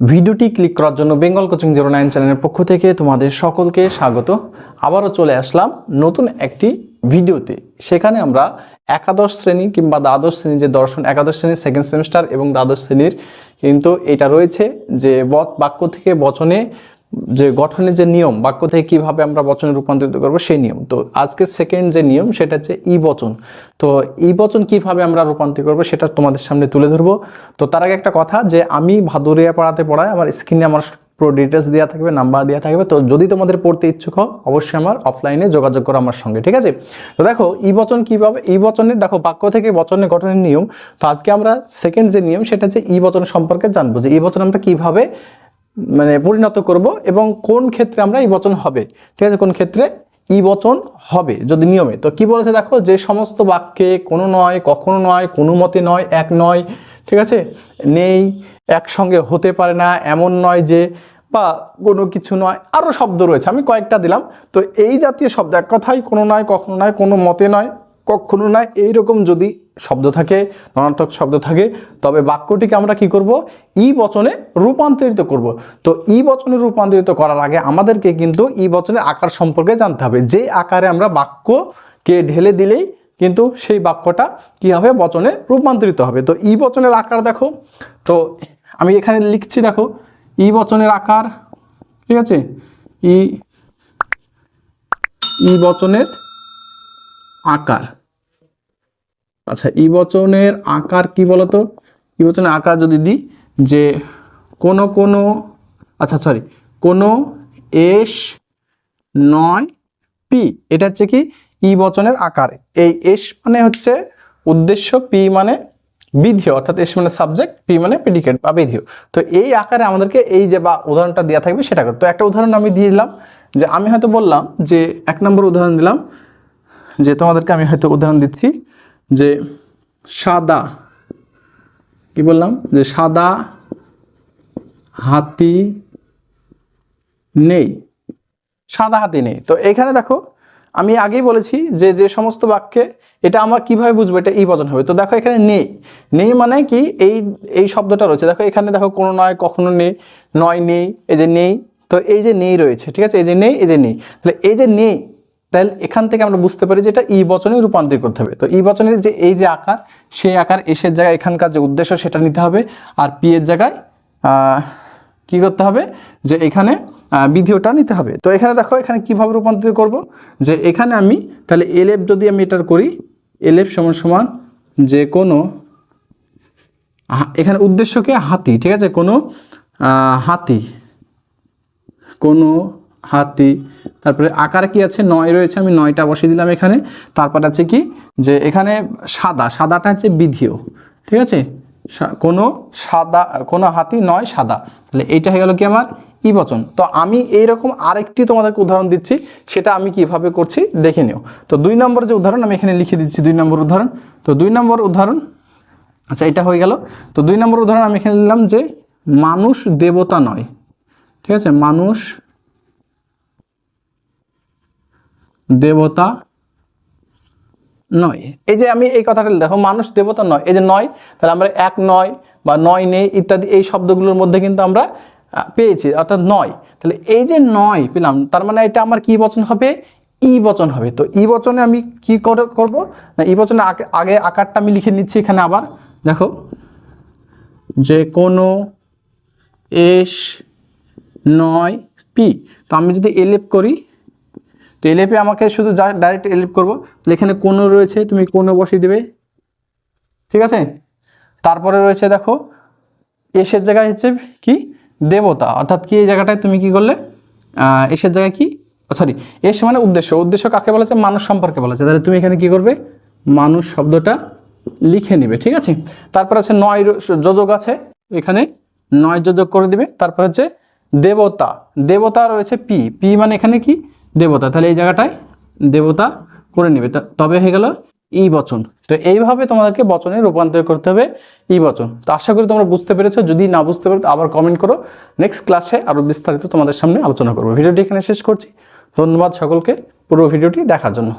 ভিডিওটি ক্লিক করার জন্য বেঙ্গল কোচিং জিরো নাইন চ্যানেলের পক্ষ থেকে তোমাদের সকলকে স্বাগত। আবারও চলে আসলাম নতুন একটি ভিডিওতে। সেখানে আমরা একাদশ শ্রেণি কিংবা দ্বাদশ শ্রেণির যে দর্শন, একাদশ শ্রেণির সেকেন্ড সেমিস্টার এবং দ্বাদশ শ্রেণির কিন্তু এটা রয়েছে যে বক- বাক্য থেকে বচনে যে গঠনের যে নিয়ম, বাক্য থেকে কীভাবে আমরা বচনে রূপান্তরিত করব সেই নিয়ম। তো আজকে সেকেন্ড যে নিয়ম, সেটা হচ্ছে ই বচন তো ই বচন কীভাবে আমরা রূপান্তরিত করব সেটা তোমাদের সামনে তুলে ধরবো। তো তার আগে একটা কথা যে আমি ভাদুরিয়া পড়াতে পড়াই আমার স্ক্রিনে আমার পুরো ডিটেলস দেওয়া থাকবে নাম্বার দেওয়া থাকবে। তো যদি তোমাদের পড়তে ইচ্ছুক হও, অবশ্যই আমার অফলাইনে যোগাযোগ করো আমার সঙ্গে, ঠিক আছে? তো দেখো ই বচন কীভাবে ই বচনের দেখো, বাক্য থেকে বচনের গঠনের নিয়ম। তো আজকে আমরা সেকেন্ড যে নিয়ম, সেটা হচ্ছে ই বচন সম্পর্কে জানব যে ই বচন আমরা কীভাবে মানে পরিণত করব এবং কোন ক্ষেত্রে আমরা এই বচন হবে? ঠিক আছে, কোন ক্ষেত্রে? ই বচন হবে, যদি নিয়মে। তো কি বলেছে দেখো? যে সমস্ত বাক্যে কোনো নয়, কখনো নয়, কোনো মতে নয়, এক নয়, ঠিক আছে? নেই, একসঙ্গে হতে পারে না, এমন নয় যে, বা কোনো কিছু নয় আরও শব্দ রয়েছে। আমি কয়েকটা দিলাম। তো এই জাতীয় শব্দ, এক কথাই কোনো নয়, কখনো নয়, কোনো মতে নয় কখনো নয় এইরকম যদি শব্দ থাকে ননার্থক শব্দ থাকে, তবে বাক্যটিকে আমরা কি করব? ই বচনে রূপান্তরিত করব। তো ই বচনে রূপান্তরিত করার আগে আমাদেরকে কিন্তু ই বচনের আকার সম্পর্কে জানতে হবে। যে আকারে আমরা বাক্যকে ঢেলে দিলেই কিন্তু সেই বাক্যটা কি হবে? বচনে রূপান্তরিত হবে। তো ই বচনের আকার দেখো। তো আমি এখানে লিখছি, দেখো। ই বচনের আকার, ঠিক আছে? ই ই বচনের আকার। আচ্ছা ই বচনের আকার কি বলতো? ই বচনের আকার যদি দিই যে কোনো কোনো আচ্ছা সরি কোনো এস নয় পি, এটা হচ্ছে কি? ই বচনের আকার। এই এস মানে হচ্ছে উদ্দেশ্য, পি মানে বিধিও অর্থাৎ এস মানে সাবজেক্ট, পি মানে প্রেডিকেট বা বিধিও তো এই আকারে আমাদেরকে এই যে বা উদাহরণটা দেওয়া থাকবে সেটা তো একটা উদাহরণ আমি দিয়ে দিলাম, যে আমি হয়তো বললাম যে, এক নম্বর উদাহরণ দিলাম, যে তোমাদেরকে আমি হয়তো উদাহরণ দিচ্ছি। যে সাদা, কি বললাম? যে সাদা হাতি নেই। সাদা হাতি নেই। তো এখানে দেখো, আমি আগেই বলেছি যে যে সমস্ত বাক্যে এটা আমরা কীভাবে বুঝব, এটা এই বচন হবে। তো দেখো এখানে নেই। নেই মানে কি? এই এই শব্দটা রয়েছে। দেখো এখানে দেখো কোনো নয়, কখনো নেই, নয় নেই, এই যে নেই। তো এই যে নেই রয়েছে, ঠিক আছে? এই যে নেই, এই যে নেই। তাহলে এই যে নেই তাহলে এখান থেকে আমরা বুঝতে পারি যে এটা ই বচনে রূপান্তরিত করতে হবে। তো ই বচনের যে এই যে আকার, সেই আকার এসের জায়গায় এখানকার যে উদ্দেশ্য সেটা নিতে হবে আর পি এর জায়গায় কি করতে হবে? যে এখানে বিধিওটা নিতে হবে। তো এখানে দেখো, এখানে কীভাবে রূপান্তরিত করব? যে এখানে আমি, তাহলে এলএফ যদি আমি এটার করি এলএফ সমান সমান যে কোনো এখানে উদ্দেশ্যকে হাতি, ঠিক আছে? কোনো হাতি কোনো হাতি তারপরে আকার কি আছে? নয় রয়েছে, আমি নয়টা বসিয়ে দিলাম এখানে। তারপর আছে কি? যে এখানে সাদা, সাদাটা হচ্ছে বিধিও ঠিক আছে? কোনো সাদা, কোনো হাতি নয়, সাদা। তাহলে এইটা হয়ে গেল কি আমার? ই বচন তো আমি এইরকম আরেকটি তোমাদেরকে উদাহরণ দিচ্ছি, সেটা আমি কীভাবে করছি দেখে নিও। তো দুই নম্বর যে উদাহরণ, আমি এখানে লিখে দিচ্ছি দুই নম্বর উদাহরণ। তো দুই নম্বর উদাহরণ আচ্ছা এটা হয়ে গেল। তো দুই নম্বর উদাহরণ আমি এখানে দিলাম যে মানুষ দেবতা নয়, ঠিক আছে? মানুষ দেবতা নয়। এই যে আমি এই কথাটা দেখো, মানুষ দেবতা নয়। এই যে নয়, তাহলে আমরা এক নয় বা নয় নেই ইত্যাদি এই শব্দগুলোর মধ্যে কিন্তু আমরা পেয়েছি, অর্থাৎ নয়। তাহলে এই যে নয় পেলাম, তার মানে এটা আমার কি বচন হবে? ই বচন হবে। তো ই বচনে আমি কি করে, করব? না, ই বচনে আগে আকারটা আমি লিখে নিচ্ছি এখানে আবার। দেখো, যে কোনো এস নয় পি। তো আমি যদি এলেপ করি তো এলেপে আমাকে শুধু ডাইরেক্ট এলেপ করব। এখানে কোনো রয়েছে, তুমি কোনো বসিয়ে দেবে। ঠিক আছে? তারপরে রয়েছে দেখো এসের জায়গায় হচ্ছে কি? দেবতা। অর্থাৎ কি এই জায়গাটায় তুমি কি করলে? এসের জায়গায় কি? সরি এস মানে উদ্দেশ্য। উদ্দেশ্য কাকে বলেছে? মানুষ সম্পর্কে বলেছে। তাহলে তুমি এখানে কি করবে? মানুষ শব্দটা লিখে নিবে। ঠিক আছে? তারপর আছে নয় যোজক আছে। এখানে নয় যোজক করে দিবে। তারপর হচ্ছে দেবতা। দেবতা রয়েছে পি পি মানে এখানে কি? দেবতা, তাহলে এই জায়গাটায় দেবতা করে নেবে। তবে হয়ে গেল ই বচন। তো এইভাবে তোমাদেরকে বচনে রূপান্তর করতে হবে ই বচন। তো আশা করি তোমরা বুঝতে পেরেছ, যদি না বুঝতে পারো আবার কমেন্ট করো। নেক্সট ক্লাসে আরও বিস্তারিত তোমাদের সামনে আলোচনা করব। ভিডিওটি এখানে শেষ করছি। ধন্যবাদ সকলকে। পুরো ভিডিওটি দেখার জন্য।